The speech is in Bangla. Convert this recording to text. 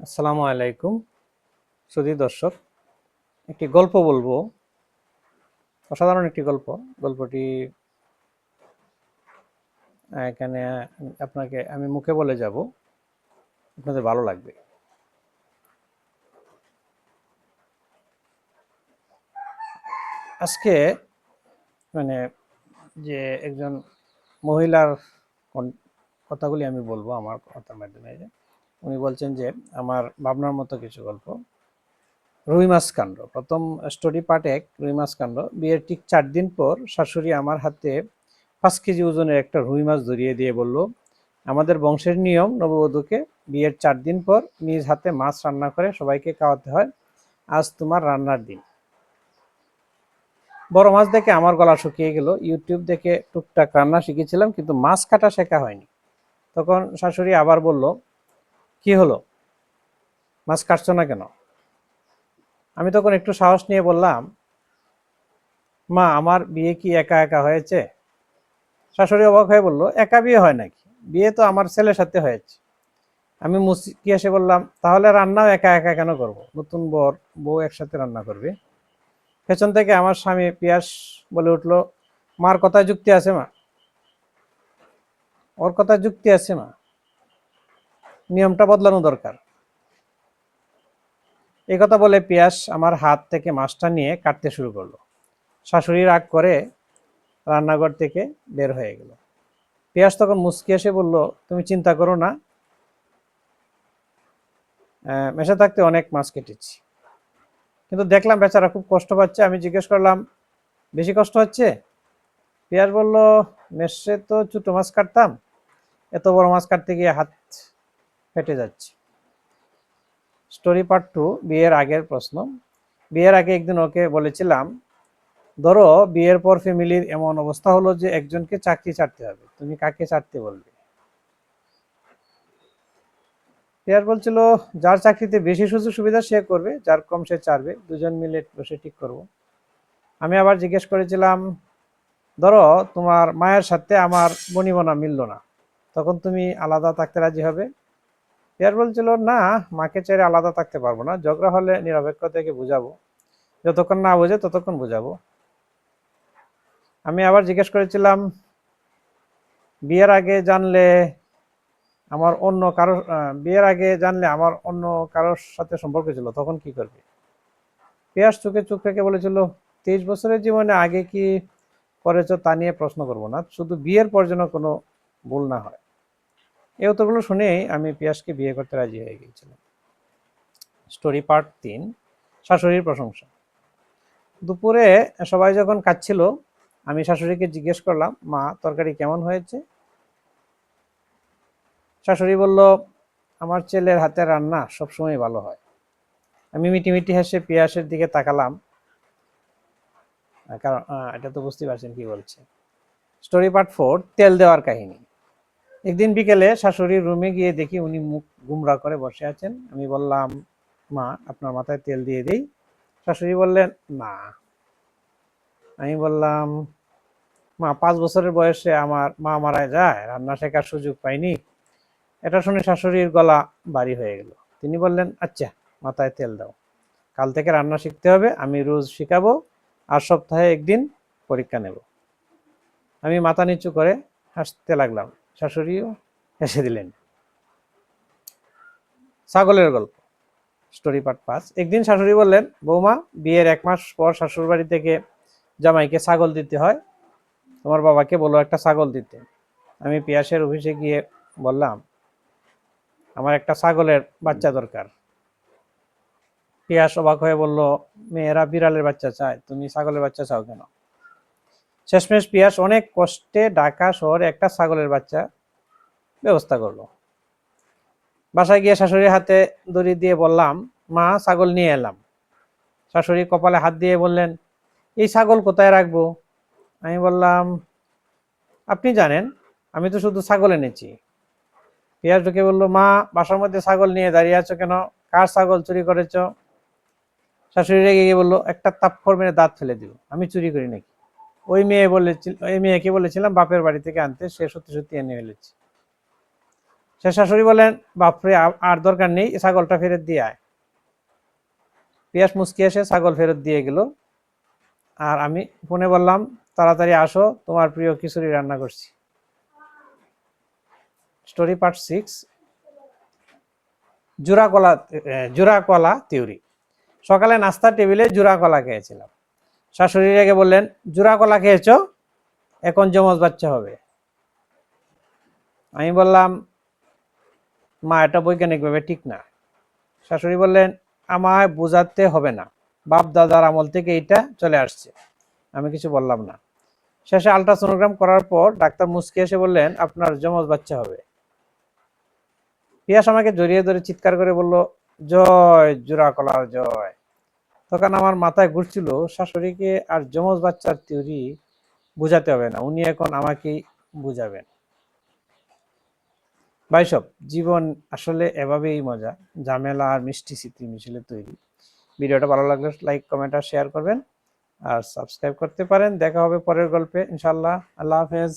আসসালামু আলাইকুম। সুধী দর্শক, একটি গল্প বলব। অসাধারণ একটি গল্প। গল্পটি এখানে আপনাকে আমি মুখে বলে যাব। আপনাদের ভালো লাগবে। আজকে মানে যে একজন মহিলার কথাগুলি আমি বলব আমার কথার মাধ্যমে উনি বলছেন যে, আমার ভাবনার মতো কিছু গল্প। রুই মাছ কাণ্ড। প্রথম স্টোরি পার্ট এক, রুই মাছ কাণ্ড। বিয়ের ঠিক চার দিন পর শাশুড়ি আমার হাতে পাঁচ কেজি ওজনের একটা রুই মাছ ধরিয়ে দিয়ে বলল, আমাদের বংশের নিয়ম, নববধূকে বিয়ের চার দিন পর নিজ হাতে মাছ রান্না করে সবাইকে খাওয়াতে হয়। আজ তোমার রান্নার দিন। বড় মাছ দেখে আমার গলা শুকিয়ে গেল। ইউটিউব দেখে টুকটাক রান্না শিখেছিলাম, কিন্তু মাছ কাটা শেখা হয়নি। তখন শাশুড়ি আবার বলল কি হলো? মাছ কাটছো না কেন? আমি তখন একটু সাহস নিয়ে বললাম, মা, আমার বিয়ে কি একা একা হয়েছে? শাশুড়ি অবাক হয়ে বলল, একা বিয়ে হয় নাকি? বিয়ে তো আমার ছেলের সাথে হয়েছে। আমি মুসকি এসে বললাম, তাহলে রান্নাও একা একা কেন করব? নতুন বর, বউ একসাথে রান্না করবে। পেছন থেকে আমার স্বামী পিয়াস বলে উঠল, মার কথায় যুক্তি আছে মা। ওর কথায় যুক্তি আছে মা। নিয়মটা বদলানো দরকার। এই কথা বলে পিয়াস আমার হাত থেকে মাছটা নিয়ে কাটতে শুরু করল। শাশুড়ি রাগ করে রান্নাঘর থেকে বের হয়ে গেল। পিয়াস তখন মুচকি এসে বলল, তুমি চিন্তা করো না। মেশে থাকতে অনেক মাছ কেটেছি। কিন্তু দেখলাম বেচারা খুব কষ্ট পাচ্ছে। আমি জিজ্ঞেস করলাম, বেশি কষ্ট হচ্ছে? পিয়াস বলল, মেশে তো ছোটো মাছ কাটতাম। এত বড় মাছ কাটতে গিয়ে হাত ফেটে যাচ্ছে। স্টোরি পার্ট টু বিয়ের আগের প্রশ্ন। বিয়ের আগে একদিন ওকে বলেছিলাম, ধরো, বিয়ের পর ফ্যামিলির এমন অবস্থা হলো যে একজনকে চাকরি ছাড়তে হবে। তুমি কাকে ছাড়তে বলবে? পিয়ার বলছিল, যার চাকরিতে বেশি সুযোগ সুবিধা সে করবে, যার কম সে ছাড়বে দুজন মিলে বসে ঠিক করব। আমি আবার জিজ্ঞেস করেছিলাম, ধরো, তোমার মায়ের সাথে আমার বনিবনা মিললো না, তখন তুমি আলাদা থাকতে রাজি হবে? পিয়ার বলছিল না, মাকে ছেড়ে আলাদা থাকতে পারব না। ঝগড়া হলে নিরপেক্ষ থেকে বুঝাবো। যতক্ষণ না বোঝে ততক্ষণ বুঝাবো। আমি আবার জিজ্ঞেস করেছিলাম, বিয়ের আগে জানলে আমার অন্য কারও বিয়ের আগে জানলে আমার অন্য কারোর সাথে সম্পর্ক ছিল, তখন কি করবে? পিয়াস চোখে চোখ রেখে বলেছিল, তেইশ বছরের জীবনে আগে কি করেছ তা নিয়ে প্রশ্ন করব না। শুধু বিয়ের পর যেন কোনো ভুল না হয়। এই উত্তরগুলো শুনেই আমি পিয়াসকে বিয়ে করতে রাজি হয়ে গিয়েছিলাম। স্টোরি পার্ট তিন, শাশুড়ির প্রশংসা। দুপুরে সবাই যখন কাচ্ছিল আমি শাশুড়িকে জিজ্ঞেস করলাম, মা, তরকারি কেমন হয়েছে? শাশুড়ি বলল, আমার ছেলের হাতের রান্না সবসময় ভালো হয়। আমি মিটি মিটি হেসে পিয়াসের দিকে তাকালাম। কারণ এটা তো বুঝতে পারছেন কি বলছে। স্টোরি পার্ট ফোর, তেল দেওয়ার কাহিনী। একদিন বিকেলে শাশুড়ির রুমে গিয়ে দেখি উনি মুখ গুমরা করে বসে আছেন। আমি বললাম, মা, আপনার মাথায় তেল দিয়ে দিই। শাশুড়ি বললেন, না। আমি বললাম, মা, পাঁচ বছরের বয়সে আমার মা মারা যায়, রান্না শেখার সুযোগ পাইনি। এটা শুনে শাশুড়ির গলা ভারী হয়ে গেল। তিনি বললেন আচ্ছা মাথায় তেল দাও। কাল থেকে রান্না শিখতে হবে, আমি রোজ শিখাবো, আর সপ্তাহে একদিন পরীক্ষা নেব। আমি মাথা নিচু করে হাসতে লাগলাম। শাশুড়িও হেসে দিলেন। ছাগলের গল্প স্টোরি পার্ট পাঁচ। একদিন শাশুড়ি বললেন, বৌমা, বিয়ের এক মাস পর শ্বশুর বাড়ি থেকে জামাইকে ছাগল দিতে হয়। তোমার বাবাকে বলো একটা ছাগল দিতে। আমি পিয়াসের অফিসে গিয়ে বললাম, আমার একটা ছাগলের বাচ্চা দরকার। পিয়াস অবাক হয়ে বলল, মেয়েরা বিড়ালের বাচ্চা চায়, তুমি ছাগলের বাচ্চা চাও কেন? শেষমেশ পিয়াস অনেক কষ্টে ঢাকা শহরে একটা ছাগলের বাচ্চা ব্যবস্থা করল। বাসায় গিয়ে শাশুড়ির হাতে দড়ি দিয়ে বললাম, মা, ছাগল নিয়ে এলাম। শাশুড়ি কপালে হাত দিয়ে বললেন, এই ছাগল কোথায় রাখব? আমি বললাম, আপনি জানেন, আমি তো শুধু ছাগল এনেছি। পিয়াস ঢুকে বলল, মা, বাসার মধ্যে ছাগল নিয়ে দাঁড়িয়ে আছো কেন? কার ছাগল চুরি করেছ? শাশুড়ি রেগে গিয়ে বলল, একটা তাপ্পর মেরে দাঁত ফেলে দিব আমি চুরি করি নাকি? ওই মেয়ে বলেছিল, ওই মেয়েকে বলেছিলাম, বাপের বাড়ি থেকে আনতে, সে সত্যি সত্যি এনে ফেলেছি। সে শাশুড়ি বলেন, বাপরে আর দরকার নেই ছাগলটা ফেরত দিয়ে আয়। পিয়াস মুসকি এসে ছাগল ফেরত দিয়ে গেল। আর আমি ফোনে বললাম, তাড়াতাড়ি আসো, তোমার প্রিয় খিচুড়ি রান্না করছি। স্টোরি পার্ট সিক্স জোড়া কলা জোড়া কলা তিউরি। সকালে নাস্তার টেবিলে জোড়া কলা খেয়েছিলাম। শাশুড়ি রেগে বললেন, জোড়া কলা খেয়েছো? এখন জমজ বাচ্চা হবে। আমি বললাম, মা, এটা বৈজ্ঞানিকভাবে ঠিক না। শাশুড়ি বললেন, আমায় বোঝাতে হবে না। বাপ দাদার আমল থেকে এটা চলে আসছে। আমি কিছু বললাম না। শেষে আলট্রাসোনোগ্রাম করার পর ডাক্তার মুসকে এসে বললেন, আপনার যমজ বাচ্চা হবে। পিয়াস আমাকে জড়িয়ে ধরে চিৎকার করে বলল, জয় জোড়া কলার জয়। তখন আমার মাথায় ঘুরছিল, শাশুড়িকে আর যমজ বাচ্চার থিওরি বুঝাতে হবে না, উনি এখন আমাকেই বুঝাবেন। ভাইসব, জীবন আসলে এভাবেই মজা, ঝামেলা আর মিষ্টি স্মৃতি মিশিলে তৈরি। ভিডিওটা ভালো লাগলে লাইক, কমেন্ট আর শেয়ার করবেন। আর সাবস্ক্রাইব করতে পারেন। দেখা হবে পরের গল্পে ইনশাল্লাহ আল্লাহ হাফেজ।